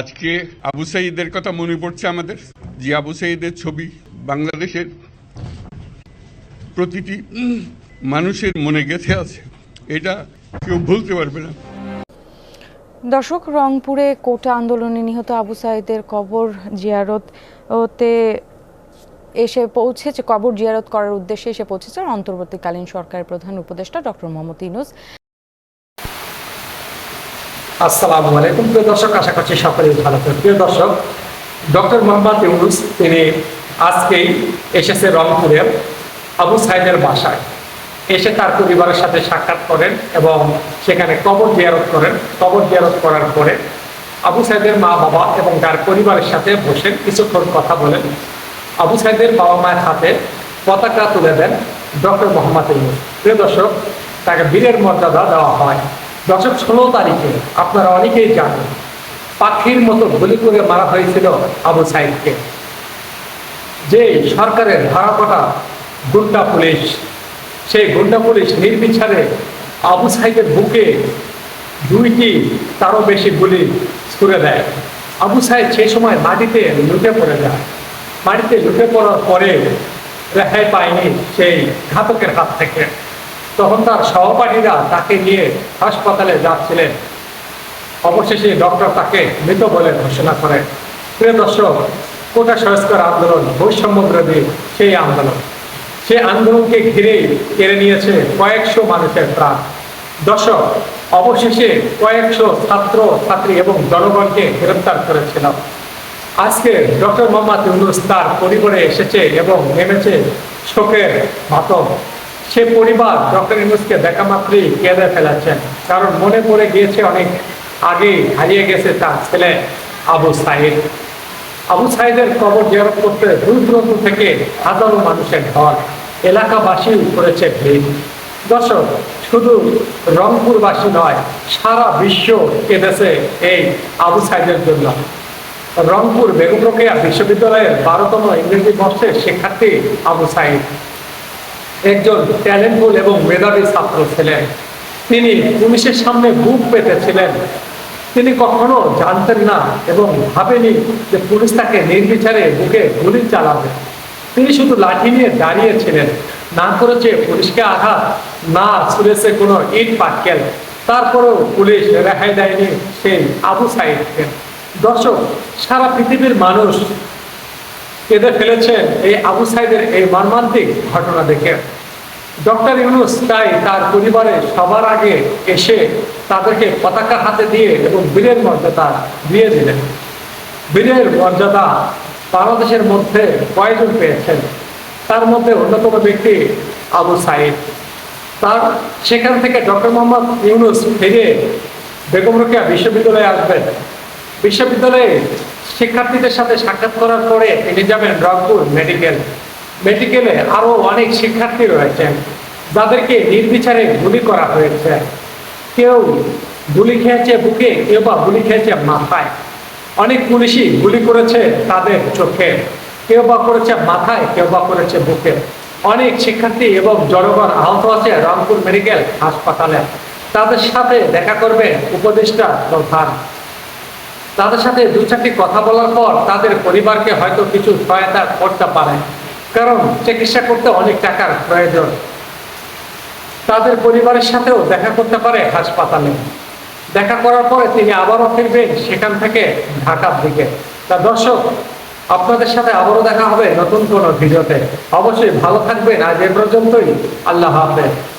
আজকে আবু সাইদের কথা মনে পড়ছে আমাদের যে আবু সাইদের ছবি বাংলাদেশের প্রতিটি মানুষের মনে গেঁথে আছে। এটা কেউ ভুলতে পারবে না। দর্শক, রংপুরে কোটা আন্দোলনে নিহত আবু সাইদের কবর জিয়ারত ওতে এসে পৌঁছেছে, কবর জিয়ারত করার উদ্দেশ্যে এসে পৌঁছেছে অন্তর্বর্তীকালীন সরকারের প্রধান উপদেষ্টা ডক্টর মোহাম্মদ ইনুস আসসালামু আলাইকুম। প্রিয় দর্শক, আশা করছি সকলেই ভালো আছেন। প্রিয় দর্শক, ডক্টর মোহাম্মদ ইউনুস, তিনি আজকেই এসেছে রংপুরে আবু সাইদের বাসায়। এসে তার পরিবারের সাথে সাক্ষাৎ করেন এবং সেখানে কবর জিয়ারত করেন। কবর জিয়ারত করার পরে আবু সাইদের মা, বাবা এবং তার পরিবারের সাথে বসে কিছুক্ষণ কথা বলেন। আবু সাইদের বাবা মায়ের হাতে পতাকা তুলে দেন ডক্টর মোহাম্মদ ইউনুস। প্রিয় দর্শক, তাকে বীরের মর্যাদা দেওয়া হয়। দর্শক ষোলো তারিখে আপনারা অনেকেই জানেন, পাখির মতো গুলি করে মারা হয়েছিল আবু সাইদকে। যে সরকারের ধারা কটা গুন্ডা পুলিশ, সেই গুন্ডা পুলিশ নির্বিচারে আবু সাইদের বুকে দুইটি তারও বেশি গুলি ছুড়ে দেয়। আবু সাহেব সেই সময় মাটিতে লুটে পড়ে যায়। মাটিতে লুটে পড়ার পরে রেহাই পায়নি সেই ঘাতকের হাত থেকে। তখন তার সহপাঠীরা তাকে নিয়ে হাসপাতালে যাচ্ছিলেন। অবশেষে ডক্টর তাকে মৃত বলে ঘোষণা করে প্রিয় দর্শক, কোটা সংস্কার আন্দোলন, বৈষম্য বিরোধী সেই আন্দোলন। সেই আন্দোলনকে ঘিরেই কেড়ে নিয়েছে কয়েকশো মানুষের প্রাণ। দর্শক, অবশেষে কয়েকশো ছাত্র, ছাত্রী এবং জনগণকে গ্রেপ্তার করেছিল। আজকে ডক্টর মোহাম্মদ ইউনুস তার পরিবারে এসেছে এবং নেমেছে শোকের মাতম। সে পরিবার ডক্টর ইউনুসকে দেখা মাত্রই কেঁদে ফেলাচ্ছেন কারণ মনে পড়ে গিয়েছে অনেক আগে হারিয়ে গেছে তার ছেলে আবু সাইদ। আবু সাইদের কবর জিয়ারত করতে দূর দূরান্ত থেকে হাজারো মানুষের ঢল। এলাকাবাসী করেছে ভিড়। দর্শক, শুধু রংপুরবাসী নয়, সারা বিশ্ব কেঁদেছে এই আবু সাইদের জন্য। রংপুর বেগম রোকেয়া বিশ্ববিদ্যালয়ের বারোতম ইংরেজি বর্ষের শিক্ষার্থী আবু সাইদ। একজন ট্যালেন্টফুল এবং মেধাবী ছাত্র ছিলেন। তিনি পুলিশের সামনে বুক পেতেছিলেন। তিনি কখনো জানতেন না এবং ভাবেনি যে পুলিশ তাকে নির্বিচারে বুকে গুলি চালাবে। তিনি শুধু লাঠি নিয়ে দাঁড়িয়েছিলেন, না করেছে পুলিশকে আঘাত, না ছুড়েছে কোনো ইট পাটকেল। তারপরেও পুলিশ রেহাই দেয়নি সেই আবু সাইদকে। দর্শক, সারা পৃথিবীর মানুষ কেঁদে ফেলেছেন এই আবু সাইদের এই মর্মান্তিক ঘটনা দেখে। ডক্টর ইউনুস তাই তার পরিবারে সবার আগে এসে তাদেরকে পতাকা হাতে দিয়ে এবং বীরের মর্যাদা দিয়ে দিলেন। বীরের মর্যাদা বাংলাদেশের মধ্যে কয়েকজন পেয়েছেন? তার মধ্যে অন্যতম ব্যক্তি আবু সাইদ। তার সেখান থেকে ডক্টর মোহাম্মদ ইউনুস ফিরে বেগম রোকেয়া বিশ্ববিদ্যালয়ে আসবেন। বিশ্ববিদ্যালয়ে শিক্ষার্থীদের সাথে সাক্ষাৎ করার পরে তিনি যাবেন রংপুর মেডিকেল। মেডিকেলে আরও অনেক শিক্ষার্থী রয়েছেন, যাদেরকে নির্বিচারে গুলি করা হয়েছে। কেউ গুলি খেয়েছে বুকে, কেউ বা গুলি খেয়েছে মাথায়। অনেক পুলিশই গুলি করেছে তাদের চোখে, কেউ বা করেছে মাথায়, কেউ বা করেছে বুকে। অনেক শিক্ষার্থী এবং জনগণ আহত আছে রংপুর মেডিকেল হাসপাতালে। তাদের সাথে দেখা করবেন উপদেষ্টা প্রধান। তাদের সাথে দু চারটি কথা বলার পর তাদের পরিবারকে হয়তো কিছু সহায়তা করতে পারে। কারণ চিকিৎসা করতে অনেক টাকার প্রয়োজন। তাদের পরিবারের সাথেও দেখা করতে পারে হাসপাতালে। দেখা করার পরে তিনি আবারও ফিরবেন সেখান থেকে ঢাকার দিকে। তা দর্শক, আপনাদের সাথে আবারও দেখা হবে নতুন কোনো ভিডিওতে। অবশ্যই ভালো থাকবেন। আজ এ পর্যন্তই। আল্লাহ হাফেজ।